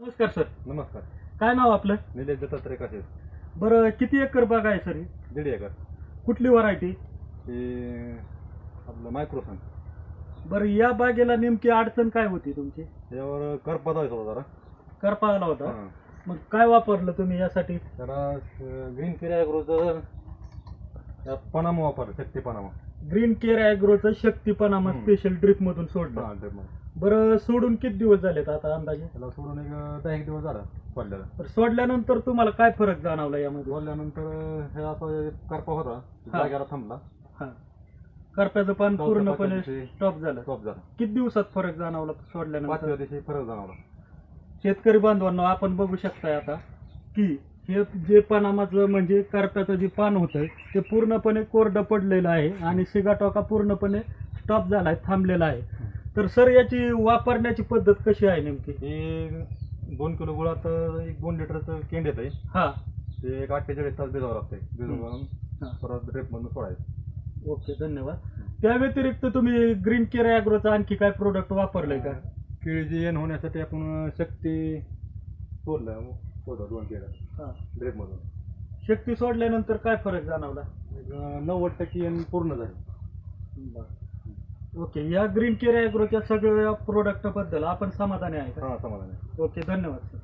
नमस्कार सर. नमस्कार. काय नाव आपलं? निलेश दत्तात्रय कसे बरं किती एकर बाग आहे सर ही? दीड एकर. कुठली व्हरायटी? हे आपलं मायक्रोसन. बरं या बागेला नेमकी अडचण काय होती तुमची? त्यावर करपा जायचं होता जरा. करपा आला होता. हां. मग काय वापरलं तुम्ही यासाठी? त्याला ग्रीन फिरायग्रोचं पनामा वापर शक्ती पनामा. ग्रीन केअर ॲग्रोचं शक्तीपणामा हम्म. स्पेशल ड्रिप मधून सोडलं. हा. बरं सोडून किती दिवस झालेत आता अंदाजे? त्याला सोडून एक दहा एक दिवस झाला पडल्याला बरं, सोडल्यानंतर तुम्हाला काय फरक जाणवला यामध्ये? बोलल्यानंतर हे आता करपा होता. हा. जागेला थांबला. हा. करप्याचं पान पूर्णपणे दिवशी स्टॉप झालं. स्टॉप झाला. किती दिवसात फरक जाणवला पाचव्या सोडल्यानंतर दिवशी फरक जाणवला. शेतकरी बांधवांना आपण बघू शकताय आता की हे जे पानामाचं म्हणजे करप्याचं जे पान होतं ते पूर्णपणे कोरडं पडलेलं आहे आणि सिगाटोका पूर्णपणे स्टॉप झाला आहे थांबलेला आहे. तर सर याची वापरण्याची पद्धत कशी आहे नेमकी? हे दोन किलो गुळात एक दोन लिटरचं केंड येत आहे हा. ते एक अठ्ठेचाळीस तास भिजावं लागतंय. भिजून. घालून हा. परत ड्रिप मधून सोडायचं. ओके धन्यवाद. त्या व्यतिरिक्त तुम्ही ग्रीन केअर ॲग्रोचं आणखी काय प्रोडक्ट वापरलंय का? केळी येण होण्यासाठी आपण शक्ती सोडलं सोडलं दोन केळं हा. शक्ती सोडल्यानंतर काय फरक जाणवला? नव्वद टक्के येण पूर्ण झाली. ओके या ग्रीन केअर ॲग्रोच्या सगळ्या प्रोडक्टबद्दल आपण समाधानी आहे का? हा समाधान आहे. ओके धन्यवाद सर.